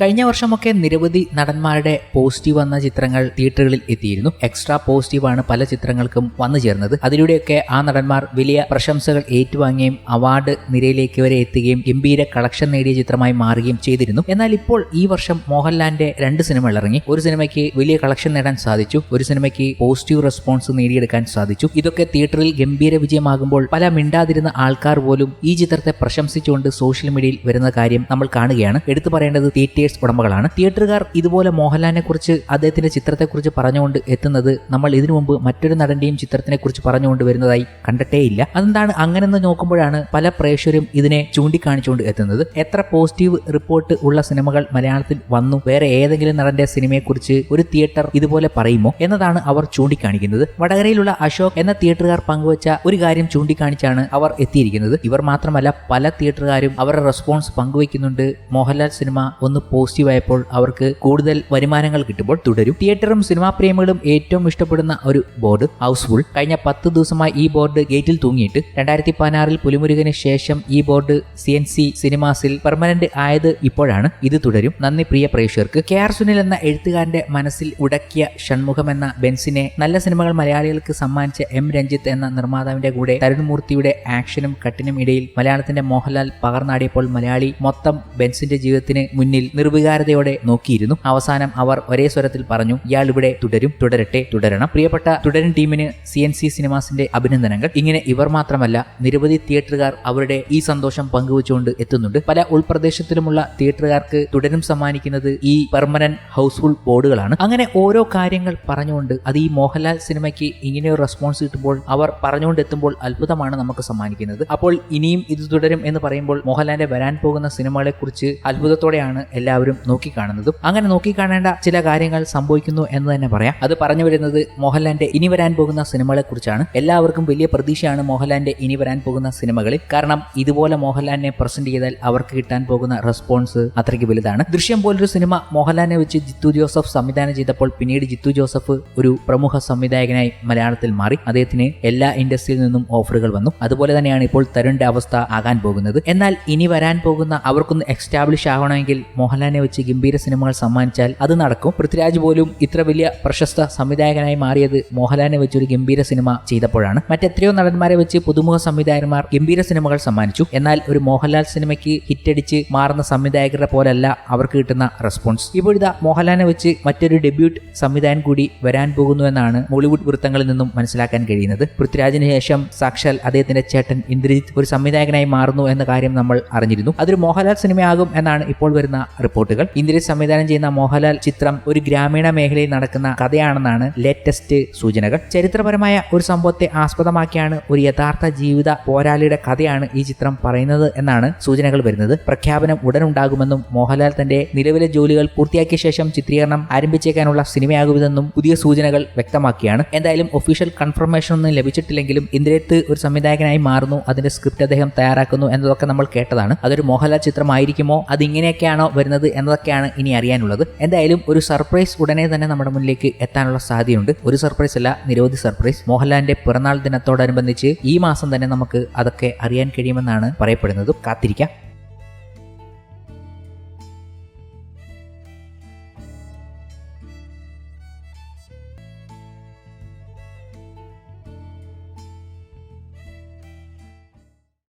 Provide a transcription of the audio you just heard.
കഴിഞ്ഞ വർഷമൊക്കെ നിരവധി നടന്മാരുടെ പോസിറ്റീവ് വന്ന ചിത്രങ്ങൾ തിയേറ്ററുകളിൽ എത്തിയിരുന്നു. എക്സ്ട്രാ പോസിറ്റീവാണ് പല ചിത്രങ്ങൾക്കും വന്നു ചേർന്നത്. അതിലൂടെയൊക്കെ ആ നടന്മാർ വലിയ പ്രശംസകൾ ഏറ്റുവാങ്ങുകയും അവാർഡ് നിരയിലേക്ക് വരെ എത്തുകയും ഗംഭീര കളക്ഷൻ നേടിയ ചിത്രമായി മാറുകയും ചെയ്തിരുന്നു. എന്നാൽ ഇപ്പോൾ ഈ വർഷം മോഹൻലാലിന്റെ രണ്ട് സിനിമകൾ ഇറങ്ങി ഒരു സിനിമയ്ക്ക് വലിയ കളക്ഷൻ നേടാൻ സാധിച്ചു. ഒരു സിനിമയ്ക്ക് പോസിറ്റീവ് റെസ്പോൺസ് നേടിയെടുക്കാൻ സാധിച്ചു. ഇതൊക്കെ തിയേറ്ററിൽ ഗംഭീര വിജയമാകുമ്പോൾ പല മിണ്ടാതിരുന്ന ആൾക്കാർ പോലും ഈ ചിത്രത്തെ പ്രശംസിച്ചുകൊണ്ട് സോഷ്യൽ മീഡിയയിൽ വരുന്ന കാര്യം നമ്മൾ കാണുകയാണ്. എടുത്തു പറയേണ്ടത് തിയേറ്റേഴ്സ് ഉടമകളാണ്. തിയേറ്ററുകാർ ഇതുപോലെ മോഹൻലാലിനെ കുറിച്ച് അദ്ദേഹത്തിന്റെ ചിത്രത്തെക്കുറിച്ച് പറഞ്ഞുകൊണ്ട് എത്തുന്നത് നമ്മൾ ഇതിനു മുമ്പ് മറ്റൊരു നടന്റെയും ചിത്രത്തിനെ കുറിച്ച് പറഞ്ഞുകൊണ്ട് വരുന്നതായി കണ്ടിട്ടേയില്ല. അതെന്താണ് അങ്ങനെ നോക്കുമ്പോഴാണ് പല പ്രേക്ഷകരും ഇതിനെ ചൂണ്ടിക്കാണിച്ചുകൊണ്ട് എത്തുന്നത്. എത്ര പോസിറ്റീവ് റിപ്പോർട്ട് ഉള്ള സിനിമകൾ മലയാളത്തിൽ വന്നു വേറെ ഏതെങ്കിലും നടന്റെ സിനിമയെക്കുറിച്ച് ഒരു തിയേറ്റർ ഇതുപോലെ പറയുമോ എന്നതാണ് അവർ ചൂണ്ടിക്കാണിക്കുന്നത്. വടകരയിലുള്ള അശോക് എന്ന തിയേറ്ററുകാർ പങ്കുവച്ച ഒരു കാര്യം ചൂണ്ടിക്കാണിച്ചാണ് അവർ എത്തിയിരിക്കുന്നത്. ഇവർ മാത്രമല്ല പല തിയേറ്ററുകാരും അവരുടെ റെസ്പോൺസ് പങ്കുവയ്ക്കുന്നുണ്ട്. മോഹൻലാൽ സിനിമ ഒന്ന് പോസിറ്റീവ് ആയപ്പോൾ അവർക്ക് കൂടുതൽ വരുമാനങ്ങൾ കിട്ടുമ്പോൾ തുടരും. തിയേറ്ററും സിനിമാ പ്രേമികളും ഏറ്റവും ഇഷ്ടപ്പെടുന്ന ഒരു ബോർഡ് ഹൗസ്ഫുൾ. കഴിഞ്ഞ പത്ത് ദിവസമായി ഈ ബോർഡ് ഗേറ്റിൽ തൂങ്ങിയിട്ട് രണ്ടായിരത്തി പതിനാറിൽ പുലിമുരുകന് ശേഷം ഈ ബോർഡ് സി എൻ സി സിനിമാസിൽ പെർമനന്റ് ആയത് ഇപ്പോഴാണ്. ഇത് തുടരും. നന്ദി പ്രിയ പ്രേക്ഷകർക്ക്. കെ ആർ സുനിൽ എന്ന എഴുത്തുകാരന്റെ മനസ്സിൽ ഉടക്കിയ ഷൺമുഖം എന്ന ബെൻസിനെ നല്ല സിനിമകൾ മലയാളികൾക്ക് സമ്മാനിച്ച എം രഞ്ജിത്ത് എന്ന നിർമ്മാതാവിന്റെ കൂടെ തരുൺമൂർത്തിയുടെ ആക്ഷനും കട്ടിനും ഇടയിൽ മലയാളത്തിന്റെ മോഹൻലാൽ പകർന്നാടിയപ്പോൾ മലയാളി മൊത്തം ബെൻസിന്റെ ജീവിതത്തിന് മുന്നിൽ നിർവികാരതയോടെ നോക്കിയിരുന്നു. അവസാനം അവർ ഒരേ സ്വരത്തിൽ പറഞ്ഞു ഇയാൾ ഇവിടെ തുടരും തുടരട്ടെ തുടരണം. പ്രിയപ്പെട്ട തുടരും ടീമിന് സി എൻ സി സിനിമാസിന്റെ അഭിനന്ദനങ്ങൾ. ഇങ്ങനെ ഇവർ മാത്രമല്ല നിരവധി തിയേറ്ററുകാർ അവരുടെ ഈ സന്തോഷം പങ്കുവച്ചുകൊണ്ട് എത്തുന്നുണ്ട്. പല ഉൾപ്രദേശത്തിലുമുള്ള തിയേറ്ററുകാർക്ക് തുടരും സമ്മാനിക്കുന്നത് ഈ പെർമനന്റ് ഹൗസ്ഫുൾ ബോർഡുകളാണ്. അങ്ങനെ ഓരോ കാര്യങ്ങൾ പറഞ്ഞുകൊണ്ട് അത് ഈ മോഹൻലാൽ സിനിമയ്ക്ക് ഇങ്ങനെ ഒരു റെസ്പോൺസ് കിട്ടുമ്പോൾ അവർ പറഞ്ഞുകൊണ്ട് എത്തുമ്പോൾ അത്ഭുതമാണ് നമുക്ക് സമ്മാനിക്കുന്നത്. അപ്പോൾ ഇനിയും ഇത് തുടരും എന്ന് പറയുമ്പോൾ മോഹൻലാലിന്റെ വരാൻ പോകുന്ന സിനിമകളെ കുറിച്ച് അത്ഭുതത്തോടെയാണ് എല്ലാവരും നോക്കിക്കാണുന്നതും അങ്ങനെ നോക്കിക്കാണേണ്ട ചില കാര്യങ്ങൾ സംഭവിക്കുന്നു എന്ന് തന്നെ പറയാം. അത് പറഞ്ഞു വരുന്നത് മോഹൻലാലിന്റെ ഇനി വരാൻ പോകുന്ന സിനിമകളെ കുറിച്ചാണ്. എല്ലാവർക്കും വലിയ പ്രതീക്ഷയാണ് മോഹൻലാലിന്റെ ഇനി വരാൻ പോകുന്ന സിനിമകളിൽ. കാരണം ഇതുപോലെ മോഹൻലാലിനെ പ്രസന്റ് ചെയ്താൽ അവർക്ക് കിട്ടാൻ പോകുന്ന റെസ്പോൺസ് അത്രയ്ക്ക് വലുതാണ്. ദൃശ്യം പോലൊരു സിനിമ മോഹൻലാലിനെ വെച്ച് ജിത്തു ജോസഫ് സംവിധാനം ചെയ്തപ്പോൾ പിന്നീട് ജിത്തു ജോസഫ് ഒരു പ്രമുഖ സംവിധായകനായി മലയാളത്തിൽ മാറി. അദ്ദേഹത്തിന് എല്ലാ ഇൻഡസ്ട്രിയിൽ നിന്നും ഓഫറുകൾ വന്നു. അതുപോലെ തന്നെയാണ് ഇപ്പോൾ തരുണിന്റെ അവസ്ഥ ആകാൻ പോകുന്നത്. എന്നാൽ ഇനി വരാൻ പോകുന്ന അവർക്കൊന്ന് എക്സ്റ്റാബ്ലിഷ് ആവണമെങ്കിൽ മോഹൻലാലിനെ വെച്ച് ഗംഭീര സിനിമകൾ സമ്മാനിച്ചാൽ അത് നടക്കും. പൃഥ്വിരാജ് പോലും ഇത്ര വലിയ പ്രശസ്ത സംവിധായകനായി മാറിയത് മോഹൻലാലിനെ വെച്ച് ഒരു ഗംഭീര സിനിമ ചെയ്തപ്പോഴാണ്. മറ്റെത്രയോ നടന്മാരെ വെച്ച് പുതുമുഖ സംവിധായകന്മാർ ഗംഭീര സിനിമകൾ സമ്മാനിച്ചു. എന്നാൽ ഒരു മോഹൻലാൽ സിനിമയ്ക്ക് ഹിറ്റടിച്ച് മാറുന്ന സംവിധായകരുടെ പോലല്ല അവർക്ക് കിട്ടുന്ന റെസ്പോൺസ്. ഇപ്പോഴിതാ മോഹൻലാലിനെ വെച്ച് മറ്റൊരു ഡെബ്യൂട്ട് സംവിധായകൻ കൂടി വരാൻ പോകുന്നു എന്നാണ് ബോളിവുഡ് വൃത്തങ്ങളിൽ നിന്നും മനസ്സിലാക്കാൻ കഴിയുന്നത്. പൃഥ്വിരാജിന് ശേഷം സാക്ഷാൽ അദ്ദേഹത്തിന്റെ ചേട്ടൻ ഇന്ദ്രജിത്ത് ഒരു സംവിധായകനായി മാറുന്നു എന്ന കാര്യം നമ്മൾ അറിഞ്ഞിരുന്നു. അതൊരു മോഹൻലാൽ സിനിമയാകും എന്നാണ് ഇപ്പോൾ വരുന്ന റിപ്പോർട്ടുകൾ. ഇന്ദിര സംവിധാനം ചെയ്യുന്ന മോഹൻലാൽ ചിത്രം ഒരു ഗ്രാമീണ മേഖലയിൽ നടക്കുന്ന കഥയാണെന്നാണ് ലേറ്റസ്റ്റ് സൂചനകൾ. ചരിത്രപരമായ ഒരു സംഭവത്തെ ആസ്പദമാക്കിയാണ് ഒരു യഥാർത്ഥ ജീവിത പോരാളിയുടെ കഥയാണ് ഈ ചിത്രം പറയുന്നത് എന്നാണ് സൂചനകൾ വരുന്നത്. പ്രഖ്യാപനം ഉടൻ ഉണ്ടാകുമെന്നും മോഹൻലാൽ തന്റെ നിലവിലെ ജോലികൾ പൂർത്തിയാക്കിയ ശേഷം ചിത്രീകരണം ആരംഭിച്ചേക്കാനുള്ള സിനിമയാകുമെന്നും പുതിയ സൂചനകൾ വ്യക്തമാക്കിയാണ്. എന്തായാലും ഒഫീഷ്യൽ കൺഫർമേഷൻ ഒന്നും ലഭിച്ചിട്ടില്ലെങ്കിലും ഇന്ദ്രത്ത് ഒരു സംവിധായകനായി മാറുന്നു അതിന്റെ സ്ക്രിപ്റ്റ് അദ്ദേഹം തയ്യാറാക്കുന്നു എന്നതൊക്കെ നമ്മൾ കേട്ടതാണ്. അതൊരു മോഹൻലാൽ ചിത്രമായിരിക്കുമോ? അത് ഇങ്ങനെയൊക്കെയാണോ വരുന്നത് എന്നതൊക്കെയാണ് ഇനി അറിയാനുള്ളത്. എന്തായാലും ഒരു സർപ്രൈസ് ഉടനെ തന്നെ നമ്മുടെ മുന്നിലേക്ക് എത്താനുള്ള സാധ്യതയുണ്ട്. ഒരു സർപ്രൈസ് അല്ല നിരവധി സർപ്രൈസ്. മോഹൻലാലിന്റെ പിറന്നാൾ ദിനത്തോടനുബന്ധിച്ച് ഈ മാസം തന്നെ നമുക്ക് അതൊക്കെ അറിയാൻ കഴിയുമെന്നാണ് പറയപ്പെടുന്നത്. കാത്തിരിക്കാം.